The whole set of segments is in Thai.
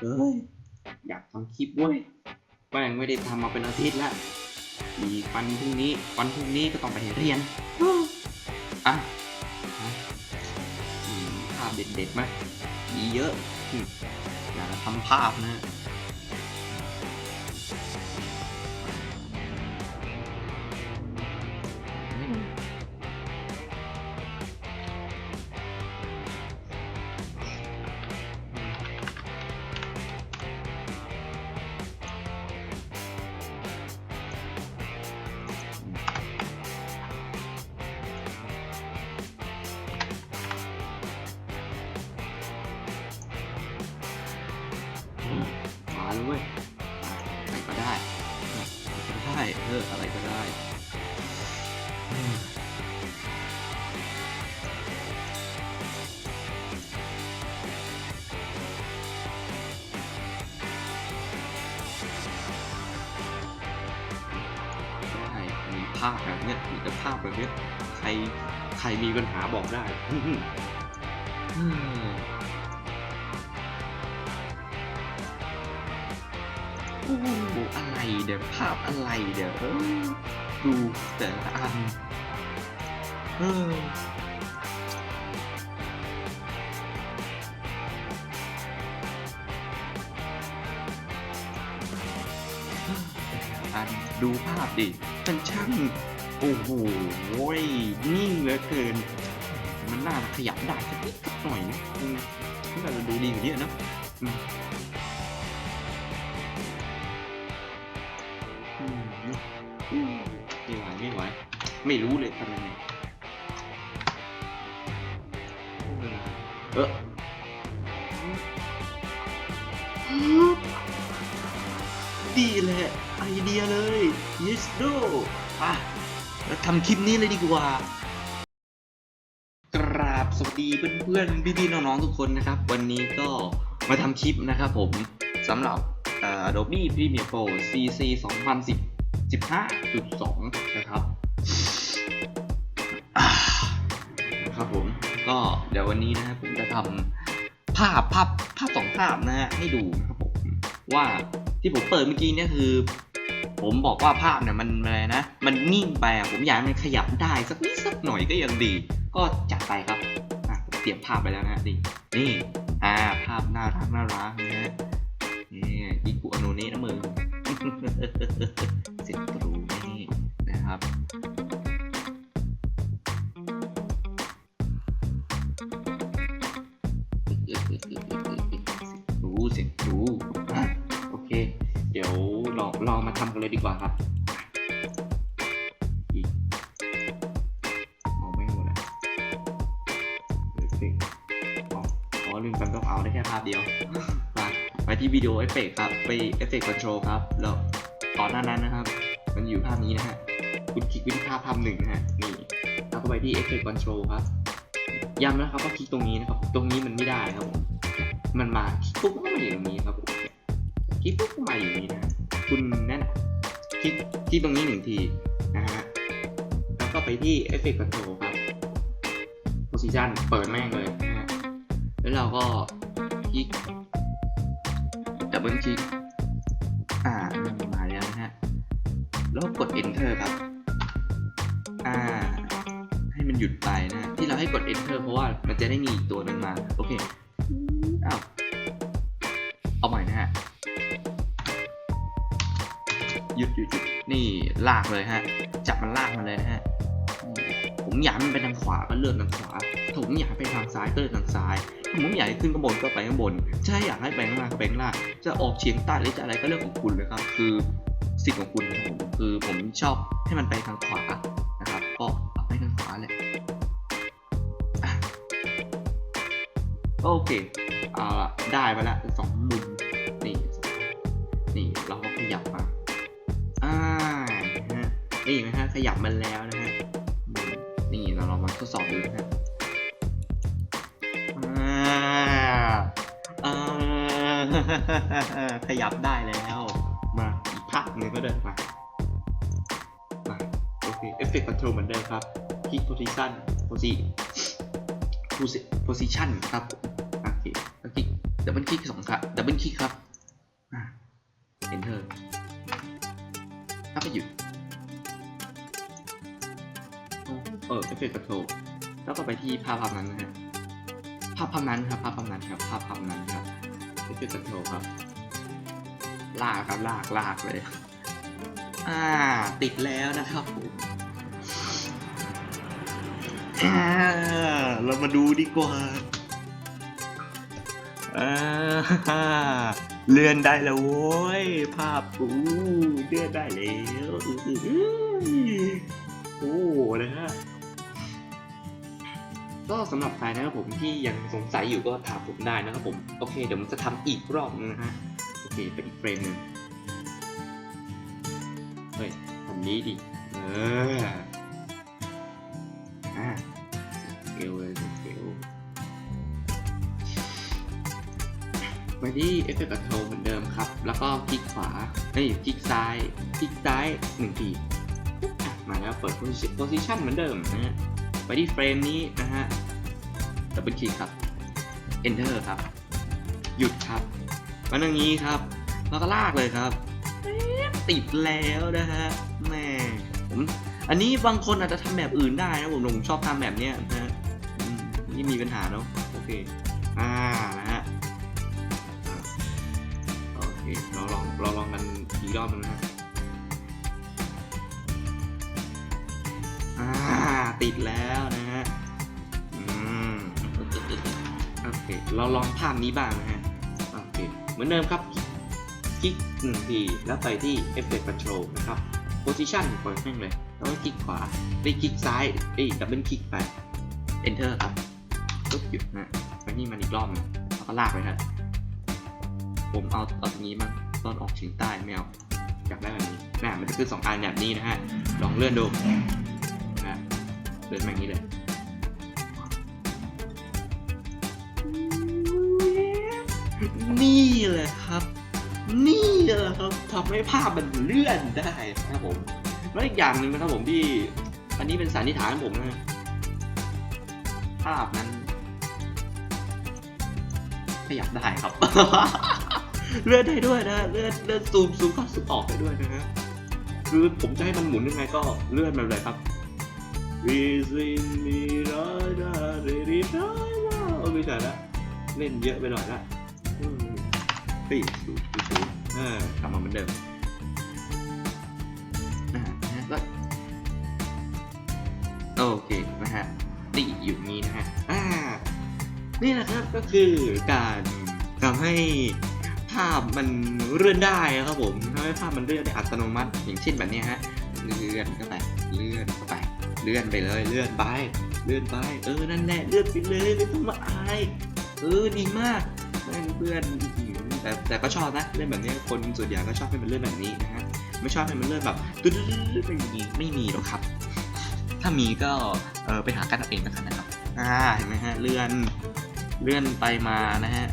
เอ้ยอยากทำคลิปเว้ยแม่งไม่ได้ทำมาเป็นอาทิตย์แล้วมีวันพรุ่งนี้วันพรุ่งนี้ก็ต้องไปเรียนอะมีภาพเด็ดๆไหมมีเยอะอยากจะทำภาพนะ เลยเว้ยอะไรก็ได้ไรก็ได้เอออะไรก็ได้ได้มีภาพแบบเนี้ยมีแต่ภาพแบบเนี้ยใครใครมีปัญหาบอกได้ อืมโอ้อะไรเดี๋ยวภาพอะไรเดี๋ยวดูแต่ละอันเอออันดูภาพดิมันช่างโอ้โหนิ่งเหลือเกิน มันน่าขยับได้สักนิดสักหน่อยนะน่าจะดูดีกว่านี้นะ ไม่รู้เลยทำยังไงเออดีเลยไอเดียเลย yes do อะแล้วทำคลิปนี้เลยดีกว่า กราบสวัสดีเพื่อนๆพี่ๆน้องๆทุกคนนะครับ วันนี้ก็มาทำคลิปนะครับผมสำหรับ Adobe Premiere Pro CC 2015.2 นะครับอ่านะ ครับผม ก็เดี๋ยววันนี้นะครับผมจะทำภาพภาพภาพสองภาพนะฮะให้ดูนะครับผมว่าที่ผมเปิดเมื่อกี้เนี่ยคือ ผมบอกว่าภาพเนี่ยมันอะไรนะ มันนิ่งไปผมอยากให้มันขยับได้สักนิดสักหน่อยก็ยังดี ก็จัดไปครับเตรียมภาพไปแล้วนะนี่นี่อ่าภาพน่ารักน่ารักนะ เค เดี๋ยวลองลองมาทำกันเลยดีกว่าครับอีกมองไม่หมดเลยเดี๋ยวสิอ๋ออ๋อลืมกันต้องเอาได้แค่ภาพเดียวมาไปที่วิดีโอเอฟเฟกครับไปเอฟเฟกต์คอนโทรลครับแล้วก่อนหน้านั้นนะครับ มันอยู่ภาพนี้นะฮะคุณคลิกไปที่ภาพภาพหนึ่งนะฮะนี่แล้วก็ไปที่เอฟเฟกคอนโทรลครับย้ำนะครับว่าคลิกตรงนี้นะครับ ตรงนี้มันไม่ได้ครับผมมันมาคลิกปุ๊บก็มาอยู่ตรงนี้ครับผม คลิกปุ๊บก็มาอยู่นี้นะคุณนั่นคลิกคลิกตรงนี้หนึ่งทีนะฮะแล้วก็ไปที่ Effect Control ครับ Position เปิดแม่งเลยนะฮะแล้วเราก็คลิกดับเบิลคลิกอ่ามันมาแล้วนะฮะแล้วกด Enter ครับอ่าให้มันหยุดไปนะ ที่เราให้กด Enter เพราะว่ามันจะได้มีอีตัวนึงมา โอเคอ้าวเอาใหม่นะฮะ ยุดหยุดหยุดนี่ลากเลยฮะ จับมันลากมาเลยฮะ ผมอยากมันไปทางขวาก็เลื่อนทางขวาถ้าผมอยากให้ไปทางซ้ายก็เลื่อนทางซ้ายถ้าผมอยากให้ขึ้นข้างบนก็ไปข้างบนถ้าอยากให้ไปข้างล่างก็ไปข้างล่างจะออกเฉียงใต้หรือจะอะไรก็เรื่องของคุณเลยครับคือสิทธิ์ของคุณนะครับผมคือผมชอบให้มันไปทางขวานะครับก็ไปทางขวาเลยอะโอเคอ่าได้ไปแล้วสองมุมนี่นี่เราก็ขยับมา เห็นไหมฮะขยับมันแล้วนะฮะนี่เราลองมาทดสอบดูนะฮะขยับได้แล้ว มาอีกภาพหนึ่งก็ได้มามาโอเคเอฟเฟกต์คอนโทรลเหมือนเดิมครับคลิก position posi posi- position ครับโอเคแล้วคลิกดับเบิลคลิกสองครั้งดับเบิลคลิกครับอ่า enter ถ้าไปหยุด เออ effect control แล้วก็ไปที่ภาพภาพนั้นนะฮะภาพภาพนั้นครับภาพภาพนั้นครับภาพภาพนั้นครับ effect control ครับ ลากครับลากลากเลย อ่า ติดแล้วนะครับผมอ่าเรามาดูดีกว่าอ่าเลื่อนได้แล้วโว้ย ภาพอู้เลื่อนได้แล้วอือหือโอ้นะฮะ ก็สำหรับใครนะครับผมที่ยังสงสัยอยู่ก็ถามผมได้นะครับผมโอเคเดี๋ยวผมจะทำอีกรอบนึงนะฮะโอเคไปอีกเฟรมหนึ่งเฮ้ยทำนี้ดิเอออ่าสเกลเลยสเกลไปที่ Effect Control เหมือนเดิมครับ แล้วก็คลิกขวาเอ้ยคลิกซ้ายคลิกซ้ายหนึ่งทีอะมาแล้วเปิด Position Position เหมือนเดิมนะฮะ ไปที่เฟรมนี้นะฮะดับเบิลคลิกครับ Enter ครับ หยุดครับมันอย่างนี้ครับ แล้วก็ลากเลยครับติดแล้วนะฮะแม่ผมอันนี้บางคนอาจจะทำแบบอื่นได้นะผมผมชอบทำแบบเนี้ยนะฮะอืมนี่มีปัญหาเนาะโอเคอ่านะฮะโอเคเราลองเราลองกันอีกรอบนึงนะ ติดแล้วนะฮะอืมโอเค เราลองภาพนี้บ้างนะฮะ โอเค เหมือนเดิมครับ คลิกหนึ่งที แล้วไปที่ Effect Control นะครับ Position ปล่อยแม่งเลย แล้วก็คลิกขวา ไปคลิกซ้ายเอ้ยดับเบิลคลิกไป Enter ครับปุ๊บหยุดนะไปนี่มันอีกรอบหนึงแล้วก็ลากไปครับผมเอาเอาตรงนี้มั้งตอนออกเฉียงใต้ไม่เอาอยากได้แบบนี้น่ะมันจะขึ้นสองอันแบบนี้นะฮะ ลองเลื่อนดู เลื่อนมาอย่างนี้เลยนี่แหละครับ นี่แหละครับทำให้ภาพมันเลื่อนได้นะครับผมแล้วอีกอย่างหนึ่งนะครับผมที่อันนี้เป็นสันนิษฐานของผมนะภาพนั้นขยับได้ครับ เลื่อนได้ด้วยนะเลื่อนเลื่อนซูมซูมเข้าซูมออกได้ด้วยนะฮะคือผมจะให้มันหมุนยังไงก็เลื่อนมันเลยครับ วีซินมีราดาเรริดาโอ้ไม่ใช่ละเล่นเยอะไปหน่อยละสี่ศูนย์ศูนย์เออกลับมาเหมือนเดิมนะฮะก็โอเคนะฮะนี่อยู่นี้นะฮะอ่านี่แหละครับก็คือการทำให้ภาพมันเลื่อนได้ครับผมทำให้ภาพมันเลื่อนได้อัตโนมัติ อย่างเช่นแบบนี้ฮะเลื่อนเข้าไปเลื่อนเข้าไป เลื่อนไปเลยเลื่อนไป เลื่อนไป เออนั่นแหละเลื่อนไปเลยไม่ต้องมาอายเออดีมากแม่งเพื่อนแต่แต่ก็ชอบนะเลื่อนแบบนี้คนส่วนใหญ่ก็ชอบให้มันเลื่อนแบบนี้นะฮะไม่ชอบให้มันเลื่อนแบบตึ๊ดๆไม่มีไม่มีหรอกครับ ถ้ามีก็เออไปหากันเอาเองแล้วกันนะครับอ่าเห็นไหมฮะเลื่อนเลื่อนไปมานะฮะ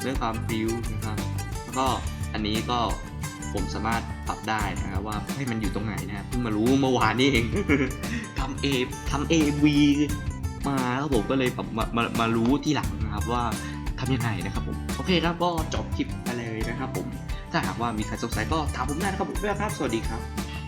เลื่อนความฟิวนะครับแล้วก็อันนี้ก็ผมสามารถ ปรับได้นะครับว่าให้มันอยู่ตรงไหนนะครับเพิ่งมารู้เมื่อวานนี่เองทำเอทำเอวีมาแล้วผมก็เลยแบบมามามารู้ที่หลังนะครับว่าทำยังไงนะครับผมโอเคครับก็จบคลิปไปเลยนะครับผมถ้าหากว่ามีใครสงสัยก็ถามผมได้นะครับผมด้วยครับ สวัสดีครับ